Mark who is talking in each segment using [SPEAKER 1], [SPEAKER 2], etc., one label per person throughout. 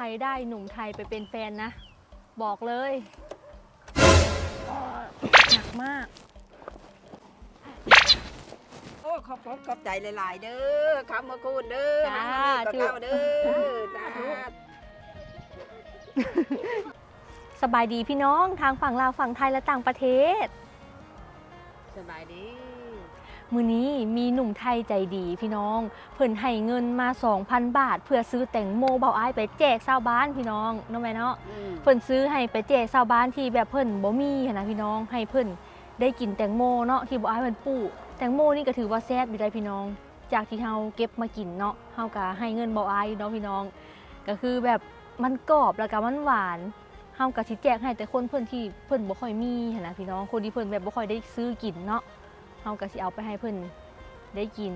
[SPEAKER 1] รได้หนุ่มไทยไปเป็นแฟนนะ บอกเลยหนักมาก
[SPEAKER 2] โอ้ขอบคุณขอบใจหลายๆ เด้อคำมาคูณเด้อ
[SPEAKER 1] จ้า
[SPEAKER 2] ก็เข้าเด้อจ้า
[SPEAKER 1] สบายดีพี่น้องทางฝั่งลาวฝั่งไทยและต่างประเทศ
[SPEAKER 2] สบายดี
[SPEAKER 1] มือนี้มีหนุ่มไทยใจดีพี่น้อง เพิ่นให้เงินมา 2,000 บาท เพื่อซื้อแตงโมเบาอ้ายไปแจกชาวบ้านพี่น้องเนาะแม่เนาะ
[SPEAKER 2] อืม
[SPEAKER 1] เพิ่นซื้อให้ไปแจกชาวบ้านที่แบบเพิ่นบ่มีหั้นนะพี่น้องให้เพิ่นได้กินแตงโมเนาะที่บ่อ้ายเพิ่นปลูกแตงโมนี่ก็ถือว่าแซ่บอยู่ได้พี่น้อง จากที่เฮาเก็บมากินเนาะเฮาก็ให้เงินบ่อ้ายอยู่เนาะพี่น้อง ก็คือแบบมันกรอบแล้วก็มันหวานเฮาก็สิแจกให้แต่คนเพิ่นที่เพิ่นบ่ค่อยมีหั้นนะพี่น้องคนที่เพิ่นแบบบ่ค่อยได้ซื้อกินเนาะ เฮาก็สิเอาไปให้เพิ่นได้กิน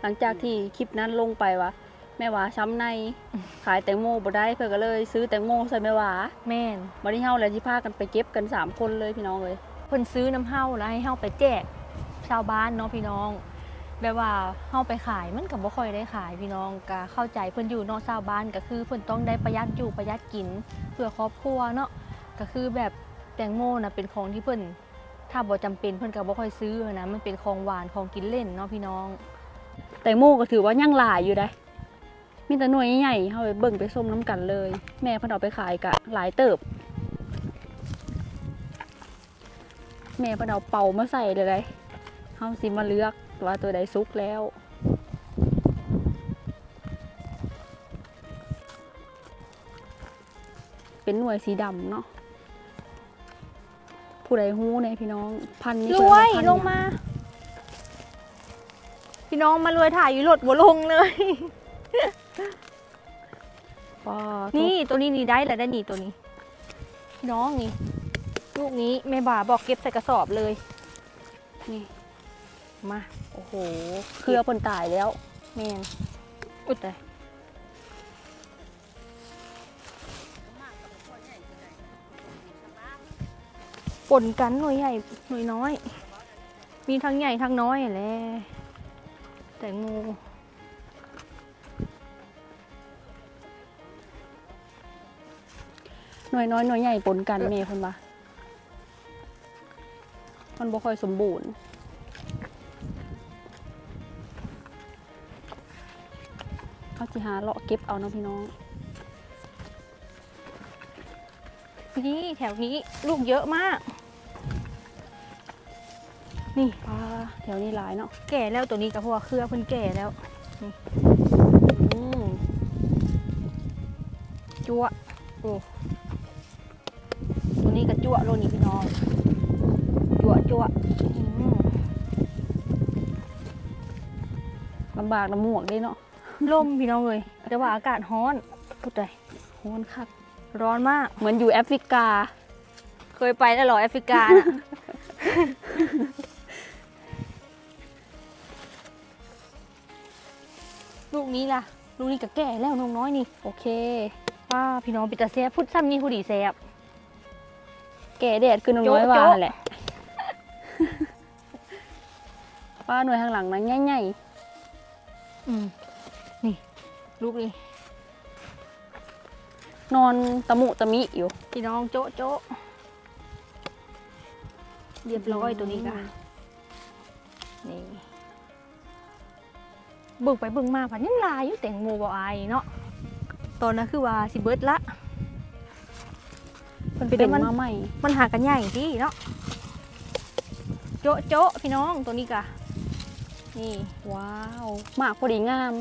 [SPEAKER 3] หลังจากที่คลิปนั้นลงไปวะแม่หวาช้ำใน ขายแตงโมบ่ได้เพื่อก็เลย ซื้อแตงโมใส่แม่หวา
[SPEAKER 1] แม่น
[SPEAKER 3] วันนี้เฮาแล้วที่พากันไปเก็บกันสามคนเลยพี่น้องเลย
[SPEAKER 1] เพิ่นซื้อน้ำเฮาแล้วให้เฮาไปแจกชาวบ้านเนาะพี่น้องแบบว่าเฮาไปขายมันก็บ่ค่อยได้ขายพี่น้องก็เข้าใจเพิ่นอยู่เนอกชาวบ้านก็คือเพิ่นต้องได้ประหยัดอยู่ประหยัดกินเพื่อครอบครัวเนาะก็คือแบบแตงโมนะเป็นของที่เพิ่น ถ้าบ่จำเป็นเพิ่นก็บ่ค่อยซื้อนะมันเป็นของหวานของกินเล่นเนาะพี่น้อง
[SPEAKER 3] แตงโมก็ถือว่ายังหลายอยู่ได้มีแต่หน่วยใหญ่ๆเฮาไปเบิ่งไปส้มน้ำกันเลย แม่เพิ่นเอาไปขายกะหลายเติบ แม่เพิ่นเอาเป่ามาใส่เลยเลยเฮาสิมาเลือกว่าตัวใดสุกแล้วเป็นหน่วยสีดำเนาะ ผู้ใดฮู้เนี่ยพี่น้องพันธุ์นี้
[SPEAKER 1] ร
[SPEAKER 3] เพิ่น
[SPEAKER 1] วย
[SPEAKER 3] พันธุ์
[SPEAKER 1] ลงมา พี่น้องมารวยถ่ายอยู่รถบ่ลงเลย
[SPEAKER 3] ป้า
[SPEAKER 1] นี่
[SPEAKER 3] นี่
[SPEAKER 1] ตัวนี้นี่ได้แล้วได้นี่ตัวนี้ น้องนี่ ลูกนี้แม่บ่าบอกเก็บใส่กระสอบเลย
[SPEAKER 3] นี่
[SPEAKER 1] มา
[SPEAKER 3] โอ้โห เครือเพิ่นตายแล้ว
[SPEAKER 1] แมน อุดเลย ปนกันหน่วยใหญ่หน่วยน้อย มีทั้งใหญ่ทั้งน้อยแหละแต่งโม
[SPEAKER 3] หน่วยน้อยหน่วยใหญ่ปนกันแม่เพิ่นว่ามันบ่ค่อยสมบูรณ์เขาสิหาเลาะเก็บเอาเนาะพี่น้อง
[SPEAKER 1] นี่แถวนี้ลูกเยอะมาก นี่
[SPEAKER 3] ป้าแถวนี้หลายเนาะ
[SPEAKER 1] แก่แล้วตัวนี้ก็เพราะว่าเครือเพิ่นแก่แล้วนี่อืมจั่วโอ้ตัวนี้ก็จั่วโลนี่พี่น้องจั่วจั่วอืม
[SPEAKER 3] ลำบากลำหมวกเด้เนาะ
[SPEAKER 1] ล่มพี่น้องเลยแต่ว่าอากาศร้อนพูดเลย
[SPEAKER 3] โหนคัก
[SPEAKER 1] ร้อนมาก
[SPEAKER 3] เหมือนอยู่แอฟริกา
[SPEAKER 1] เคยไปแล้วเหรอแอฟริกาน่ะ ลูกนี้ล่ะ ลูกนี้ก็แก่แล้วน้องน้อยนี่
[SPEAKER 3] โอเค
[SPEAKER 1] ป้าพี่น้องปิตาแซ่บพุทธซ้ำนี่ผู้ดีแซ่บ
[SPEAKER 3] แก่แดดคือน้องน้อย
[SPEAKER 1] โจ๊ะ
[SPEAKER 3] ว่า
[SPEAKER 1] โจ๊ะ
[SPEAKER 3] แหละป้าหน่วยข้างหลังนั้นใหญ่
[SPEAKER 1] อืมนี่ลูกนี้
[SPEAKER 3] ๆนอนตะมุตะมิอยู่
[SPEAKER 1] พี่น้องโจ๊ะโจ๊ะเรียบร้อยตัวนี้ค่ะนี่ เบิ่งไปเบิ่งมาผันยังหลายอยู่แต่งโมบอายเนาะตอนนั้นคือว่าสิเบิดละ
[SPEAKER 3] เพิ่น
[SPEAKER 1] เป็น
[SPEAKER 3] เป็น
[SPEAKER 1] มัน
[SPEAKER 3] มาใหม่
[SPEAKER 1] มันหากันใหญ่ที่เนาะโจ๊ะโจ๊ะพี่น้องตัวนี้กะนี่
[SPEAKER 3] ว้าวหมากพอดีงาม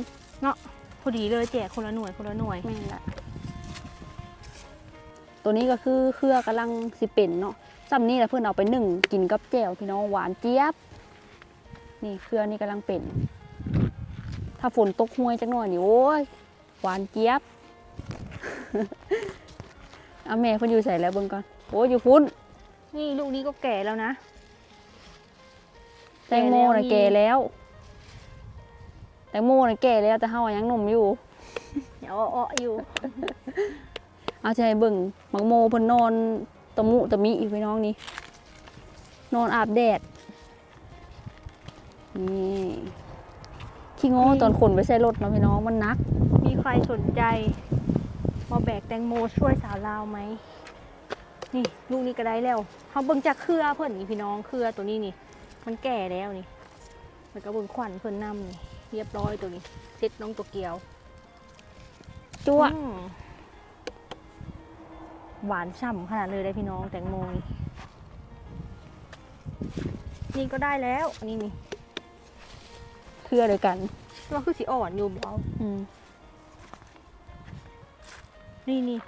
[SPEAKER 1] พอดีเลยแจกคนละหน่วยคนละหน่วย
[SPEAKER 3] แม่นละตัวนี้ก็คือเครือกำลังสิเป็นเนาะซ้ำนี่แหละเพื่อนเอาไปหนึ่งกินกับแจ่วพี่น้องหวานเจี๊ยบ นี่เครือนี่กำลังเป็น ถ้าฝนตกห้วยจักหน่อยนี่โอ้ยหวานเจี๊ยบเอาแม่เพิ่นอยู่ใส่แล้วเบิ่งก่อนโอ้ยอยู่พุ่น
[SPEAKER 1] นี่ลูกนี้ก็แก่แล้วนะ
[SPEAKER 3] แตงโมน่ะ
[SPEAKER 1] แก่
[SPEAKER 3] แก่
[SPEAKER 1] แล้ว
[SPEAKER 3] แล้ว แตงโมน่ะแก่แล้วแต่เฮาอะยังหนุ่มอยู่
[SPEAKER 1] เดี๋ยวอ้อๆอยู่
[SPEAKER 3] เอาใจเบิ่งมักโมเพิ่นนอนตะมุตะมิอยู่พี่น้องนี่นอนอาบแดดนี่ ขี้โง่
[SPEAKER 1] นี่
[SPEAKER 3] ตอนขนไปใส่รถเนาะพี่น้องมันหนัก
[SPEAKER 1] มีใครสนใจมาแบกแตงโมช่วยสาวลาวไหมนี่ลูกนี้ก็ได้แล้วเขาเบิ่งจากเครือเพิ่นนี่พี่น้องเครือตัวนี้นี่ มันแก่แล้วนี่แล้วก็เบิ่งขวัญเพิ่นนำนี่เรียบร้อยตัวนี้เซ็ตน้องตัวเกียว
[SPEAKER 3] จั่ว
[SPEAKER 1] อืมหวานฉ่ำขนาดเลยได้พี่น้องแตงโมนี่นี่ก็ได้แล้วอันนี้นี่
[SPEAKER 3] เค รือเดียวกัน
[SPEAKER 1] ว่าคือสีอ่อนอยู่เบา
[SPEAKER 3] อืม
[SPEAKER 1] นี่นี่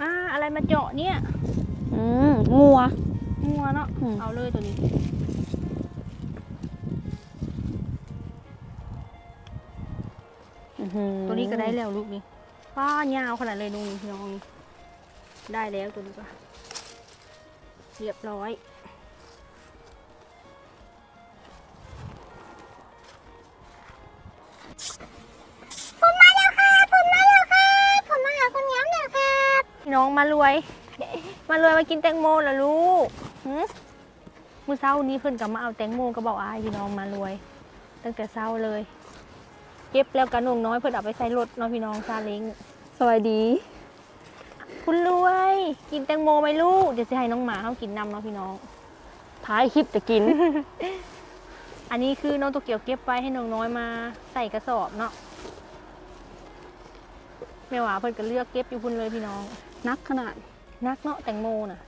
[SPEAKER 1] อ่าอะไรมาเจาะเนี่ย
[SPEAKER 3] อืมงัว
[SPEAKER 1] งัวเนาะ
[SPEAKER 3] อืม
[SPEAKER 1] เอาเลยตัวนี้
[SPEAKER 3] อื้อหือ
[SPEAKER 1] ตัวนี้ก็ได้แล้วลูกนี้ว้ายาวขนาดเลยลุงพี่น้องได้แล้วตัวนี้ก็เรียบร้อย มารวย มารวยมากินแตงโมเหรอลูกหึมื้อเช้านี้เพิ่นก็มาเอาแตงโมก็บอกอายพี่น้องมารวย ตั้งแต่เช้าเลย เก็บแล้วกระนงน้อยเพิ่นเอาไปใส่รถเนาะพี่น้องซาเล้ง
[SPEAKER 3] สวัสดี
[SPEAKER 1] คุณรวย กินแตงโมไหมลูก เดี๋ยวจะให้น้องหมาเขากินนำเนาะพี่น้อง
[SPEAKER 3] ท้ายคลิปจะกิน
[SPEAKER 1] อันนี้คือน้องตัวเกียวเก็บไว้ให้น้องน้อยมาใส่กระสอบเนาะแม่หวาเพิ่นก็เลือกเก็บอยู่พุ่นเลยพี่น้อง
[SPEAKER 3] นักขนาด
[SPEAKER 1] นักเนาะแตงโมน่ะ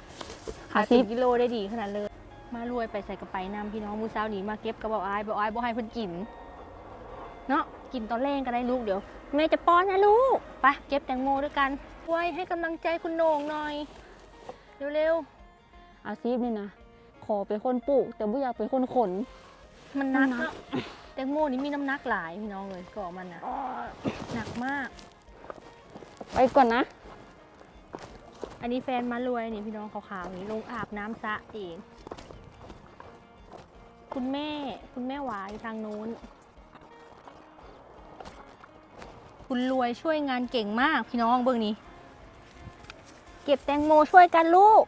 [SPEAKER 3] ขา
[SPEAKER 1] ขาย
[SPEAKER 3] ซิ
[SPEAKER 1] สิ
[SPEAKER 3] ป
[SPEAKER 1] บกิโลได้ดีขนาดเลย มารวยไปใส่กระไปนำพี่น้องมือเช้านี้มาเก็บกระบอกอายบอกอายบอกให้เพิ่นกิน เนาะกินตอนแรกก็ได้ลูกเดี๋ยวแม่จะป้อนนะลูกไปเก็บแตงโมด้วยกันไว้ให้กำลังใจคุณโหน่งหน่อย เร็ว
[SPEAKER 3] อาชีพนี่นะขอเป็นคนปลูก แต่ไม่อยากเป็นคนขน
[SPEAKER 1] ๆมันหนัก
[SPEAKER 3] มันหนัก
[SPEAKER 1] เนาะแตงโมนี่มีน้ำหนักหลายพี่น้องเลยก่อมันนะหนักมาก
[SPEAKER 3] ไปก่อนนะ
[SPEAKER 1] อันนี้แฟนมารวยนี่พี่น้องขาวๆนี่ลงอาบน้ำสะเอง คุณแม่คุณแม่หวายทางนู้น คุณรวยช่วยงานเก่งมากพี่น้องเบิ่งนี้ เก็บแตงโมช่วยกันลูก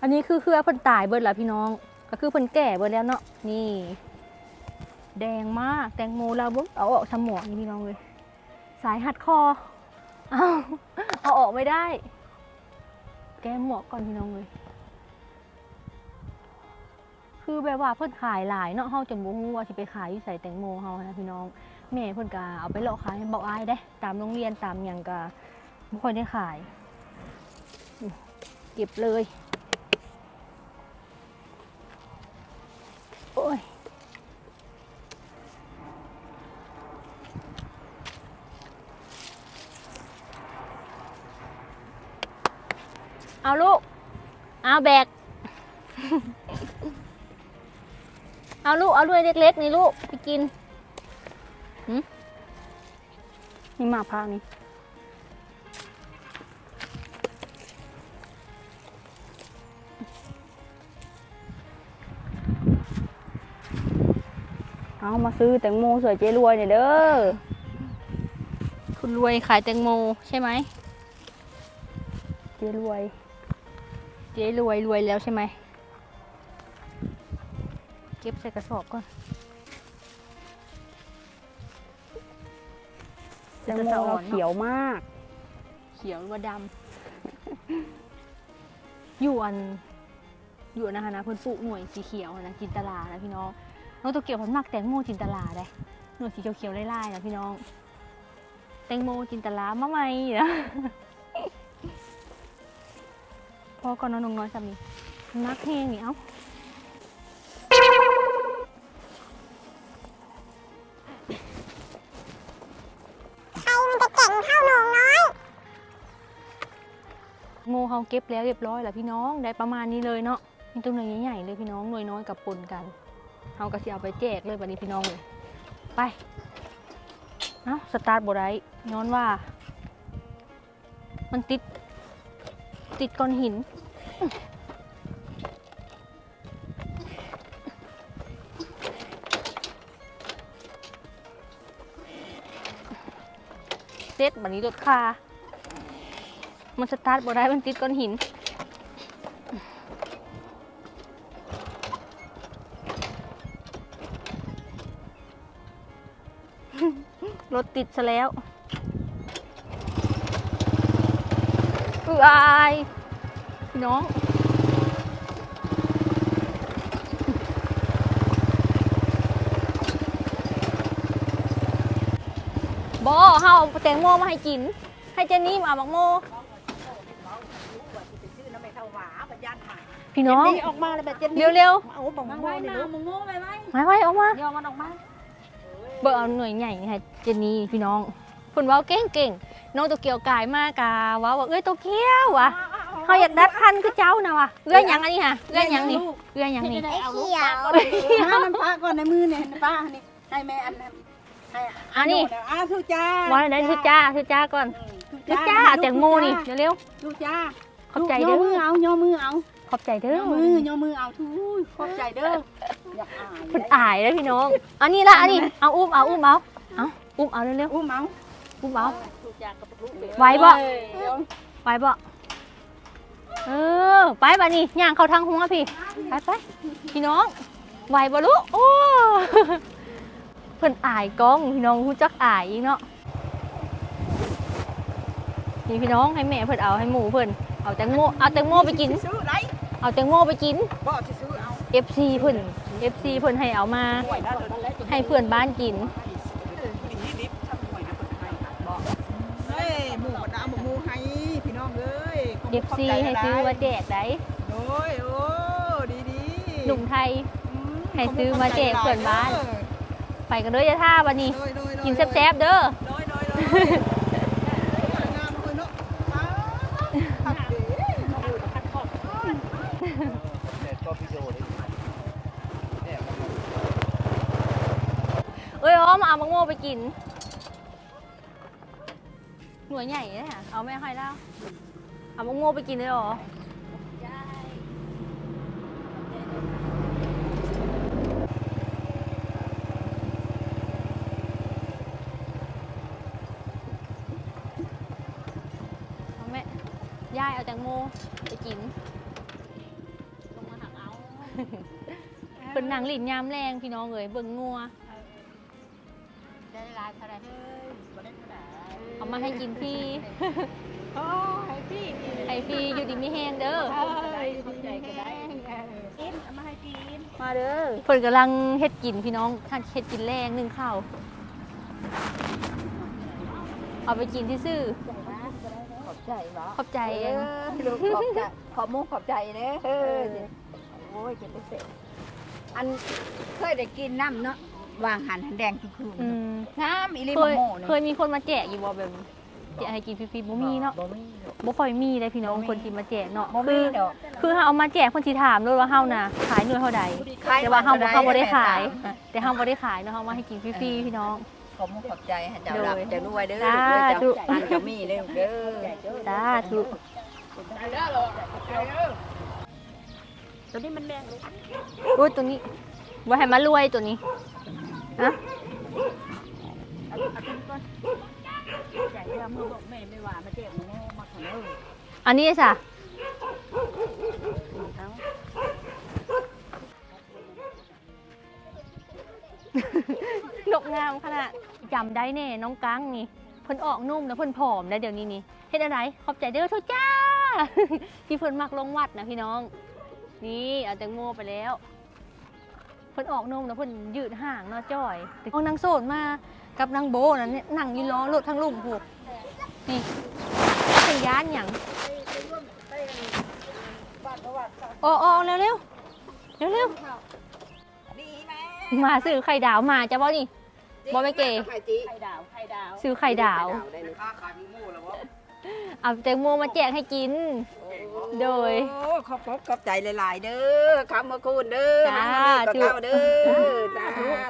[SPEAKER 1] อันนี้คือเครือเพิ่นตายเบิดแล้วพี่น้อง ก็คือเพิ่นแก่เบิดแล้วเนาะนี่ แดงมากแตงโมเราเบิ่งเอาออกสมองนี่พี่น้องเลยสายหัดคอเอาเอาออกไม่ได้ แก้หมวกก่อนพี่น้องเลยคือแบบว่าเพิ่นขายหลายเนาะเฮาจนบ่ฮู้ว่าสิไปขายอยู่ใส่แตงโมเฮานะพี่น้องแม่เพิ่นก็เอาไปเลาะขายให้บอกอายได้ตามโรงเรียนตามหยังก็บ่ค่อยได้ขาย เก็บเลย เอาลูก เอาแบก เอาลูก เอาด้วยเล็กๆนี่ลูก ไปกิน
[SPEAKER 3] นี่หมาพานี่เอามาซื้อแตงโมสวยเจรวยเนี่ยเด้อ
[SPEAKER 1] คุณรวยขายแตงโมใช่ไหม
[SPEAKER 3] เจรวย
[SPEAKER 1] เจ๊รวยรวยแล้วใช่ไหม เก็บใส่กระสอบก่อน
[SPEAKER 3] แตงโมเราเขียวมาก
[SPEAKER 1] เขียวหรือว่าดำ อยู่อัน อยู่อันนะคะนะเพิ่นปลูกหน่วยสีเขียวนะจินตลานะพี่น้องน้องตัวเกี่ยวเพิ่นมักแตงโมจินตลาได้หน่วยสีเขียวๆไล่ๆนะพี่น้อง แตงโมจินตลามาใหม่นะ พอก่อนเน้องน้องน้อยสามีนักแห้งนี่เอ้าโมเขาเก็บแล้วเรียบร้อยแล้วพี่น้องได้ประมาณนี้เลยเนาะมีตัวหน่วยใหญ่ๆเลยพี่น้องหน่วยน้อยกับปนกันเอากระเสียเอาไปแจกเลยวันนี้พี่น้องเลยไปเอ้าสตาร์ทบได้ย้อนว่า มันติด ติดก้อนหิน เซ็ตบันนี้รถคามันสตาร์ทบ่ได้มันติดก้อนหินรถติดซะแล้ว อืออายพี่น้อง บอเฮาเอาแตงโมมาให้กิน ให้เจนนี่มาเอาบักโม
[SPEAKER 2] ชื่อน้ำไม่เท่าหวาปัญญาหา
[SPEAKER 1] พี่น้อง
[SPEAKER 2] นี่ออกมาเลยแบบเจน
[SPEAKER 1] เร็วเร็ว
[SPEAKER 2] เอาบังโม่เลยลูก
[SPEAKER 1] ๆไว้ไว้ออกมา
[SPEAKER 2] ย่อมันออกมา
[SPEAKER 1] เบอร์เอาหน่วยใหญ่นี่ค่ะเจนนี่พี่น้องเพิ่นเว้าเก่งเก่งๆ น้องตัวเกียวกายมากกาเว้าว่าเอ้ยตัวเกียววะเฮาอยากดัดพันคือเจ้านะวะเอื้อยหยังอันนี้ค่ะเอื้อยหยังนี่เอื้อยหยังนี่
[SPEAKER 2] ไอ้เขียวน้ำมันพาก่อนในมือเนี่ยป้านี่ให้แม่อันนั้นให้
[SPEAKER 1] อันนี้
[SPEAKER 2] อะทุจ้า
[SPEAKER 1] ว่าได้ทุจ้าทุจ้าก่อนทุจ้าแตงโมนี่เร็ว
[SPEAKER 2] ทุจ้า
[SPEAKER 1] ๆขอบใจเด้
[SPEAKER 2] ย่อ
[SPEAKER 1] อ
[SPEAKER 2] มือเอาย่อมือเอา
[SPEAKER 1] ขอบใจเด้อย่
[SPEAKER 2] อมือย่อมือเอาทุยขอบใจเด้ออยากอาย
[SPEAKER 1] เพิ่นอายเด้อพี่น้อง อันนี้ละอันนี้เอาอุ้มเอาอุ้มเอาเอาอุ้มเอาเร็ว
[SPEAKER 2] อุ้มเอา
[SPEAKER 1] ๆอุ้มเอา
[SPEAKER 2] ทุ จ้ากับลูก
[SPEAKER 1] ไหวบ่ไปบ่เออ ไปบ่นี่ย่างเข้าทางหัวพี่ ไปไปพี่น้อง ไหวบ่ลูก โอ้ เพิ่นอายกล้อง พี่น้องรู้จักอายอีกเนาะ นี่พี่น้องให้แม่เพิ่นเอาให้หมูเพิ่น เอาแตงโม เอาแตงโมไปกิน
[SPEAKER 2] ซื้อไร
[SPEAKER 1] เอาแตงโมไปกิน
[SPEAKER 2] บ่จะซื้อเอา
[SPEAKER 1] FC เพิ่น FC เพิ่นให้เอามา
[SPEAKER 2] ห่วยนะตัวนั้นแหละ
[SPEAKER 1] ให้เพื่อนบ้านกิน
[SPEAKER 2] เฮ้ยหมูมันเอาหมูให้พี่น้องเอ้ย
[SPEAKER 1] FC ให้ซื้อมาแจกได้
[SPEAKER 2] โอ้ยโอ้ดีดี
[SPEAKER 1] หนุ่มไทย ให้ซื้อมาแจกเพื่อนบ้าน ไปกันเด้ออย่าท่าบัดนี้ กินแซ่บๆเด้อ
[SPEAKER 2] โดยโดยโดยงามเลยเนาะผักเด้มาดูผักทอด
[SPEAKER 1] เอ้ยอ้อมเอามะม่วงไปกิน หน่วยใหญ่เลยค่ะเอาไม่ค่อยแล้ว เอามะม่วงไปกินเลยเหรอเอาแม่ย่ายเอาแตงโมไปกิน ลงมาหักเอาเป็นหนังหลินยามแรงพี่น้องเอ๋ยเบิ่งงัว
[SPEAKER 2] ได้ลายเท่าไรเฮ้ยบ่ได้เท่าไหร่
[SPEAKER 1] เอามาให้กินพี่
[SPEAKER 2] โอ้ให้พี่
[SPEAKER 1] ให้พี่อยู่ดีมีแห้งเด้อ
[SPEAKER 2] เอ้ยขอบใจก็ได้กินเอามาให้กิน
[SPEAKER 1] มาเด้อเพิ่นกำลังเฮ็ดกินพี่น้องท่านเฮ็ดกินแรงหนึ่งข้าว เอาไปกินที่ซื่อ
[SPEAKER 2] ขอบใจบ่
[SPEAKER 1] ขอบใจ
[SPEAKER 2] เออลูกขอบใจขอบมุกขอบใจเด้อเออโอ้ยจะไปเสร็จอันเคยได้กินน้ำเนาะวางหันหันแดงคือคือ
[SPEAKER 1] อืม
[SPEAKER 2] งามอีหลี
[SPEAKER 1] เค
[SPEAKER 2] มะ
[SPEAKER 1] ย
[SPEAKER 2] โม่นี่
[SPEAKER 1] เคยมีคนมาแจกอยู่บ่แบบ แจกให้กินฟรีๆบ่มีเนาะ
[SPEAKER 2] บ่มีดอก
[SPEAKER 1] บ่ค่อยมีเลยพี่น้องคนที่มาแจกเนาะ
[SPEAKER 2] บ่
[SPEAKER 1] คื
[SPEAKER 2] มี
[SPEAKER 1] อ
[SPEAKER 2] ดอก
[SPEAKER 1] คือเฮาเอามาแจกคนสิถามเลยว่าเฮาน่ะขายหน่วยเท่าใดแต่ว่าเฮาบ่เฮาบ่ได้ขาย แต่เฮาบ่ได้ขายเนาะเฮามาให้กินฟรีๆพี่น้อง
[SPEAKER 2] ขอบมุกขอบใจให้เจ้า
[SPEAKER 1] โดย
[SPEAKER 2] รับเจ้ารวยเด้อ
[SPEAKER 1] สา
[SPEAKER 2] ลูกเด้อ
[SPEAKER 1] ธุ
[SPEAKER 2] เจ้าอันเจ้ามีเด้อลูกเด้อ
[SPEAKER 1] สาธุ
[SPEAKER 2] ตัวนี้มันแดงลูก
[SPEAKER 1] โอ้ยตัวนี้บ่ให้มารวยตัวนี้ฮะ
[SPEAKER 2] ใจเวลามือบอกแม่ไม่ว่ามาเจ็บมือมาขอเด้อ
[SPEAKER 1] อันนี้จ้ะ
[SPEAKER 2] เอา
[SPEAKER 1] นกงามขนาดจำได้แน่น้องกังนี่เพิ่นออกนุ่มแล้วเพิ่นผอมแล้วเดี๋ยวนี้นี่เฮ็ดอะไรขอบใจเด้อทุกจ้า ที่เพิ่นมักลงวัดนะพี่น้อง นี่เอาแตงโมไปแล้ว พิ่นออกนุ่มแล้วเพิ่นยืดห่างเนาะจ้อยเอานางโสดมากับนางโบนั่นเนี่ยนั่งอยืนล้อรถทั้งลุ่มผูกนี่เป็นย่านหยังโอ้โอ้เร็วเร็วเร็วเร็ว
[SPEAKER 2] ดีแม่
[SPEAKER 1] ๆมาซื้อไข่ดาวมาจะบ่นี่บ่แม่เก๋
[SPEAKER 2] ไข่จีไข่ดาวไข่ดาว
[SPEAKER 1] ซื้อไข่ดาว
[SPEAKER 2] ได้เลย
[SPEAKER 1] เอาแตงโมมาแจกให้กิน โดย
[SPEAKER 2] โอ้ขอบขอบขอบใจหลาย ๆ เด้อคำมาคูณเด้อ
[SPEAKER 1] จ้า
[SPEAKER 2] มาเด้อกับเต้าเด้อจ้า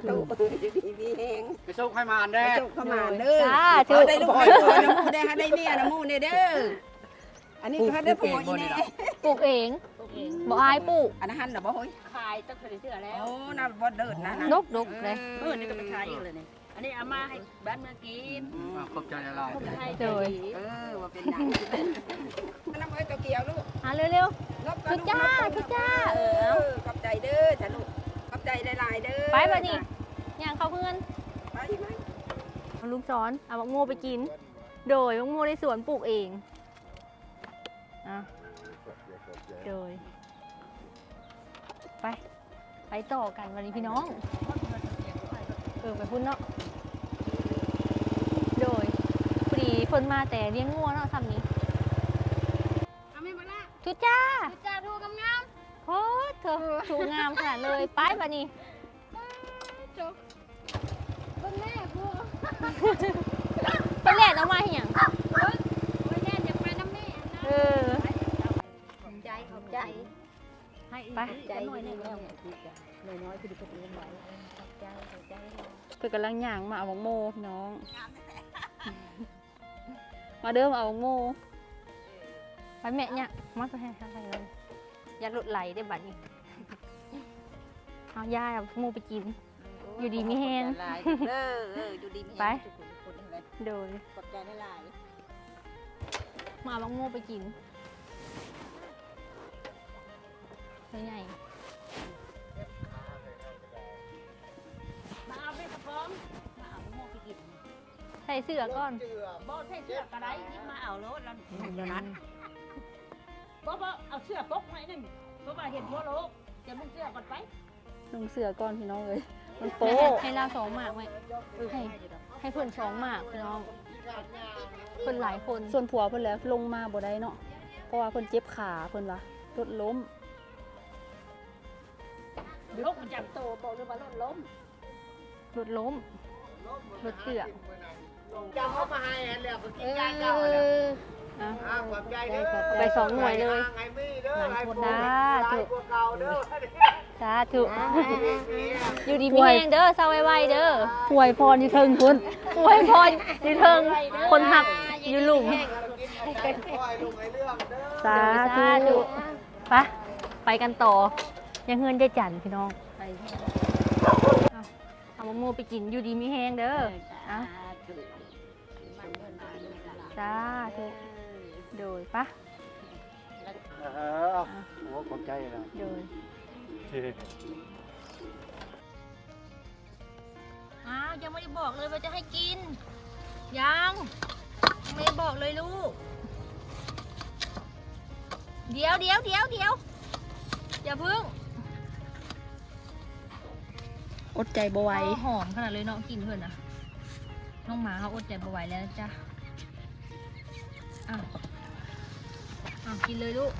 [SPEAKER 2] ตุดีดีแหง
[SPEAKER 4] ไปส่งให้มาน
[SPEAKER 2] ไป
[SPEAKER 4] ได้
[SPEAKER 2] จบเข้ามาเด้อ
[SPEAKER 1] จ้า
[SPEAKER 2] ข
[SPEAKER 1] ถู
[SPEAKER 2] อกได้ลูกได้ผัวน้ำมูได้ให้ได้เมียน้ำมูเนี่ยเด้ออันนี้เขาได้ผัวอีแน่
[SPEAKER 1] ปลูกเองบ่อายปลูก
[SPEAKER 2] อันนั้นหันน่ะบ่เฮ้ย
[SPEAKER 5] ขายตั้งแต่เชื่อแล้ว
[SPEAKER 2] โอ้น่าบ่เดินนะ
[SPEAKER 1] นกดกเลย
[SPEAKER 5] เออนี่ก็ไปขายอีกเลยนี่ อันนี้เอามาให้บ้านเมืองกิน
[SPEAKER 4] อ่าขอบใจละลาย
[SPEAKER 5] ให้
[SPEAKER 1] โดย
[SPEAKER 2] เออว่าเป็นหนังมันน้ำเอ้ยตัวเกี่ยวลูก
[SPEAKER 1] หาเร็ว
[SPEAKER 2] ลบกันลูก
[SPEAKER 1] ทุจ้า
[SPEAKER 2] ลบกัน
[SPEAKER 1] ทุจ้า
[SPEAKER 2] เออขอบใจเด้อจ้าลูกขอบใจหลายๆเด้อ
[SPEAKER 1] ๆไปบ่นี่ย่างเข้าเพื่อน
[SPEAKER 2] ไปไหม
[SPEAKER 1] เอาลูกศรเอามะม่วงไปกิน โดยมะม่วงในสวนปลูกเองอะโดย ไป ไปต่อกันวันนี้พี่น้อง เออไปพุ่นเนาะ โดยพอดีเพิ่นมาแต่เลี้ยงงัวเนาะซ้ำนี้
[SPEAKER 5] เอาไม่มาละ
[SPEAKER 1] ทุจ้า
[SPEAKER 5] จ้าดูกำงาม
[SPEAKER 1] โอ้เธอถูงามขนาดเลยไปบัดนี้
[SPEAKER 5] จบเบิ่งแม่กู
[SPEAKER 1] ไปแล่นเอามาให้หยัง
[SPEAKER 5] โอ้ยแม่อยากไปน้ำแม่นะ
[SPEAKER 1] เออ
[SPEAKER 2] ขอบใจขอบใจ
[SPEAKER 5] ให้
[SPEAKER 1] ไป
[SPEAKER 2] ใจ
[SPEAKER 5] หน่อยหนึง
[SPEAKER 2] แล้
[SPEAKER 5] แล้วว
[SPEAKER 2] น้อยๆคือดีกว่านี้ไว้ขอบใจขอบใจ
[SPEAKER 3] เพิ่นกำลังย่างมาเอาบักโมพี่น้อง มาเด้อมาเอาบักโม
[SPEAKER 1] ไปแม่เนี่ยมาไปให้อะไรเลยอย่าหลุดไหลได้อบัดนี้เอาย่าเอาหมูไปกิน อยู่ดีมีแฮง
[SPEAKER 2] เออเอออยู่ดีมีแฮง
[SPEAKER 1] ไป
[SPEAKER 2] ทุกคนทุกคนเลย
[SPEAKER 1] โดย
[SPEAKER 2] ขอบใจหลาย
[SPEAKER 1] มาเอาบักโมไปกินไปไหน ใส่เสื้อก่อน
[SPEAKER 5] บ่ใส่เสื้อกระไรยิบมาเอารถแล้วเดี๋ยวนั้นบ่บ่เอาเสื้อปกไว้นั่นเพราะว่าเห็นทั่วโลกจะมึงเสื้อก่อนไป
[SPEAKER 3] นุ่งเสื้อก่อนพี่น้องเอ้ยมันโป๊
[SPEAKER 1] ให้ให้เราสองหมากไหมให้ให้เพื่อนสองหมากพี่น้องเพื่อนหลายคน
[SPEAKER 3] ส่วนผัวเพิ่นแล้วลงมาบ่ได้เนาะเพราะว่าเพิ่อนเจ็บขาเพิ่อนว่ารถล้ม
[SPEAKER 5] ลกมันจับโตบอกเลยว่ารถล้ม
[SPEAKER 1] รถล้มรถเกือก
[SPEAKER 4] จะเข้ามาให้อันแล้วก็กิ
[SPEAKER 1] เอน
[SPEAKER 4] ยาเก่าแล้ว
[SPEAKER 1] ออะ
[SPEAKER 4] อ่าความใจเด้อ
[SPEAKER 1] ไปสองหน่วยเลย
[SPEAKER 4] ไงมีเด้อ
[SPEAKER 1] หลายคน
[SPEAKER 4] ไอ้
[SPEAKER 1] นะ
[SPEAKER 4] หลายกว่าเก่าเด้อ
[SPEAKER 1] สาธุอยู่ดีมีแห้งเด้อเศร้าไวๆเด้อ
[SPEAKER 3] ป่วยพรอยู่เทิงพุ่น
[SPEAKER 1] อวยพรอยู่เทิงคนหักอยู่หลุม
[SPEAKER 4] คอยลงไอ้เรื่องเด้อ
[SPEAKER 3] สา
[SPEAKER 1] สา
[SPEAKER 3] ธุ
[SPEAKER 1] ธุไปไปกันต่อ ยังเงินได้จันพี่น้องเอาเอามะม่วงไปกินอยู่ดีมีแห้งเด้อเอา สาธุโดยปะ
[SPEAKER 4] เออโอ้ความใจนะ
[SPEAKER 1] โดยอ้าวยังไม่ได้บอกเลยว่าจะให้กิน ยังยังไม่ได้บอกเลยลูก เดี๋ยวเดี๋ยวเดี๋ยวเดี๋ยวอย่าเพึ่ง
[SPEAKER 3] อดใจบ่ไหว
[SPEAKER 1] อ๋อหอมขนาดเลยเนาะกินเพื่อนนะน้องหมาเขาอดใจบ่ไหวแล้วนะจ้ะ อะอะกินเลยลูก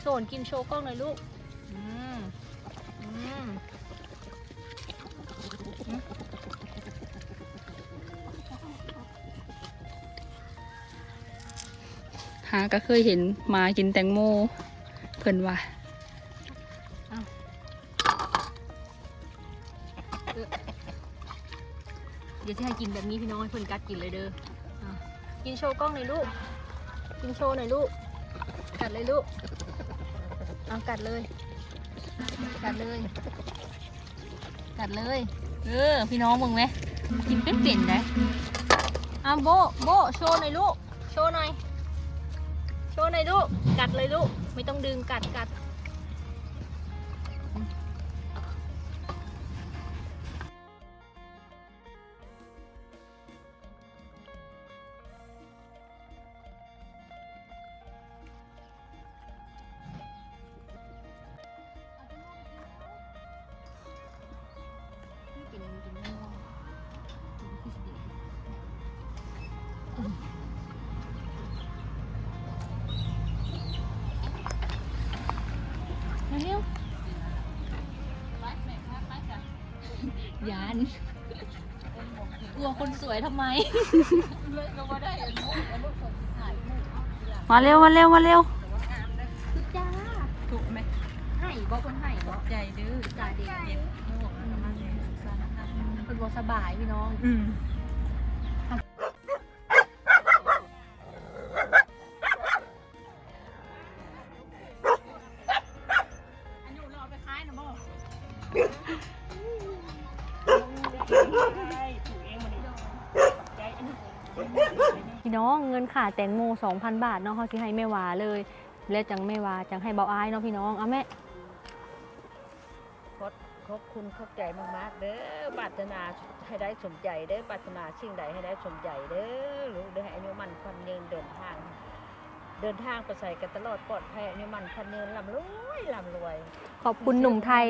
[SPEAKER 1] โซนกินโชว์กล้องเลยลูก อืม อืม
[SPEAKER 3] หาก็เคยเห็นหมากินแตงโม เพิ่นว่า
[SPEAKER 1] ดี๋ยวจะให้กินแบบนี้พี่น้องให้เพื่อนกัดกินเลยเด้ออะกินโชว์กล้องหน่อยลูก กินโชว์หน่อยลูก กัดเลยลูก เอากัดเลย กัดเลย กัดเลย เออ พี่น้องมึงไหมกินเป็นเป็นๆนะเอาโบโบโชว์หน่อยลูก โชว์หน่อย โชว์หน่อยลูก กัดเลยลูก ไม่ต้องดึงกัดกัด มาเร็วยานกลัวคนสวยทำไม
[SPEAKER 3] มาเร็วมาเร็วมาเร็ว
[SPEAKER 1] พี่น้อง
[SPEAKER 5] เงิน
[SPEAKER 1] ขาแตงโม2,000 บาทเนาะเขาสิให้แม่วาเลย แล้วจังแม่วาจังให้เบาอายเนาะพี่น้องเอาแม่
[SPEAKER 2] ขอ
[SPEAKER 5] อบคุณขอบใจมากๆเด้อปรารถนาให้ได้สมใจเด้อปรารถนาสิ่งใดให้ได้สมใจเด้อลูกเด้อให้อายุมันควันยืนเดินทาง เดินทางไปใส่กันตลอดปลอดภัยอายุมันควันยืนลำรวยลำรวย
[SPEAKER 1] ขอบคุณหนุ่มไทย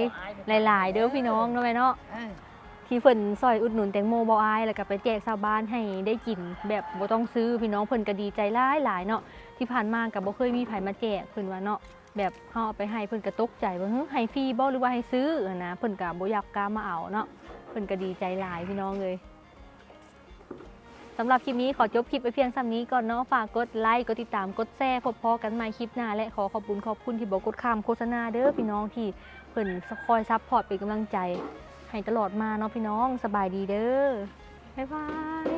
[SPEAKER 1] หลาย ๆ เด้อพี่น้องเนาะแม่เนาะ
[SPEAKER 5] เออ
[SPEAKER 1] ที่เพิ่นซอยอุดหนุนแตงโมบ่อายแล้วก็ไปแจกชาวบ้านให้ได้กินแบบบ่ต้องซื้อพี่น้องเพิ่นก็ดีใจหลายหลายๆเนาะที่ผ่านมาก็บ่เคยมีไผมาแจกเพิ่นว่าเนาะแบบเฮาเอาไปให้เพิ่นก็ตกใจว่าเฮ้ยให้ฟรีบ่หรือว่าให้ซื้ออะนะเพิ่นก็บ่อยากกล้ามาเอาเนาะเพิ่นก็ดีใจหลายพี่น้องเลยสำหรับคลิปนี้ขอจบคลิปไปเพียงส่ำนี้ก่อนเนาะฝากกดไลค์กดติดตามกดแชร์พบพอกันใหม่คลิปหน้า และขอขอบคุณขอบคุณที่บอกกดคำโฆษณาเด้อพี่น้องที่เพิ่นคอยซัพพอร์ตเป็นกำลังใจให้ตลอดมาเนาะพี่น้องสบายดีเด้อบ๊ายบาย